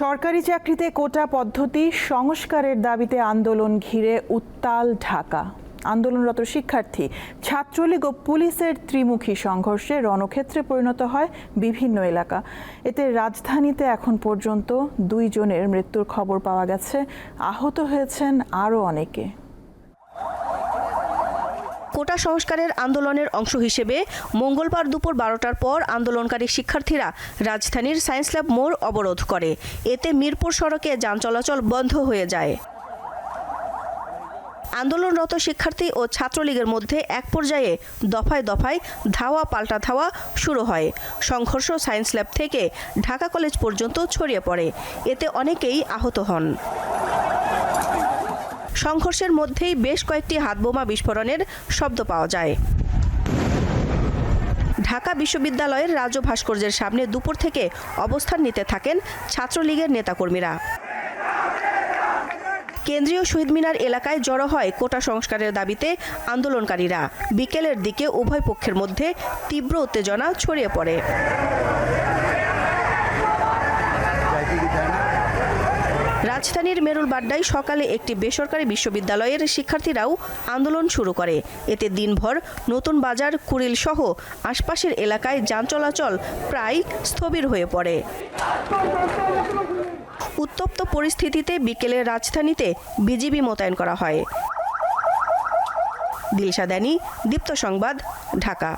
সরকারি চাকরিতে কোটা পদ্ধতি, সংস্কারের দাবিতে আন্দোলন ঘিরে উত্তাল ঢাকা। আন্দোলনরত শিক্ষার্থী, ছাত্রলীগ ও পুলিশের ত্রিমুখী সংঘর্ষে রণক্ষেত্রে পরিণত হয় বিভিন্ন এলাকা। এতে রাজধানীতে এখন পর্যন্ত দুইজনের মৃত্যুর খবর পাওয়া গেছে। আহত হয়েছেন আরও অনেকে। কোটা সংস্কারের আন্দোলনের অংশ হিসেবে মঙ্গলবার দুপুর বারোটার পর আন্দোলনকারী শিক্ষার্থীরা রাজধানীর সায়েন্স ল্যাব মোড় অবরোধ করে। এতে মিরপুর সড়কে যান চলাচল বন্ধ হয়ে যায়। আন্দোলনরত শিক্ষার্থী ও ছাত্রলীগের মধ্যে এক পর্যায়ে দফায় দফায় ধাওয়া পাল্টা ধাওয়া শুরু হয়। সংঘর্ষ সায়েন্স ল্যাব থেকে ঢাকা কলেজ পর্যন্ত ছড়িয়ে পড়ে। এতে অনেকেই আহত হন। সংঘর্ষের মধ্যেই বেশ কয়েকটি হাতবোমা বিস্ফোরণের শব্দ পাওয়া যায়। ঢাকা বিশ্ববিদ্যালয়ের রাজ্য ভাস্কর্যের সামনে দুপুর থেকে অবস্থান নিতে থাকেন ছাত্রলীগের নেতাকর্মীরা। কেন্দ্রীয় শহীদ মিনার এলাকায় জড়ো হয় কোটা সংস্কারের দাবিতে আন্দোলনকারীরা। বিকেলের দিকে উভয় পক্ষের মধ্যে তীব্র উত্তেজনা ছড়িয়ে পড়ে। রাজধানীর মেরুল বাড্ডায় সকালে একটি বেসরকারি বিশ্ববিদ্যালয়ের শিক্ষার্থীরাও আন্দোলন শুরু করে। এতে দিনভর নতুন বাজার কুড়িল সহ আশপাশের এলাকায় যান চলাচল প্রায় স্থবির হয়ে পড়ে। উত্তপ্ত পরিস্থিতিতে বিকেলে রাজধানীতে বিজিবি মোতায়েন করা হয়। দিলশা দানি, দীপ্ত সংবাদ, ঢাকা।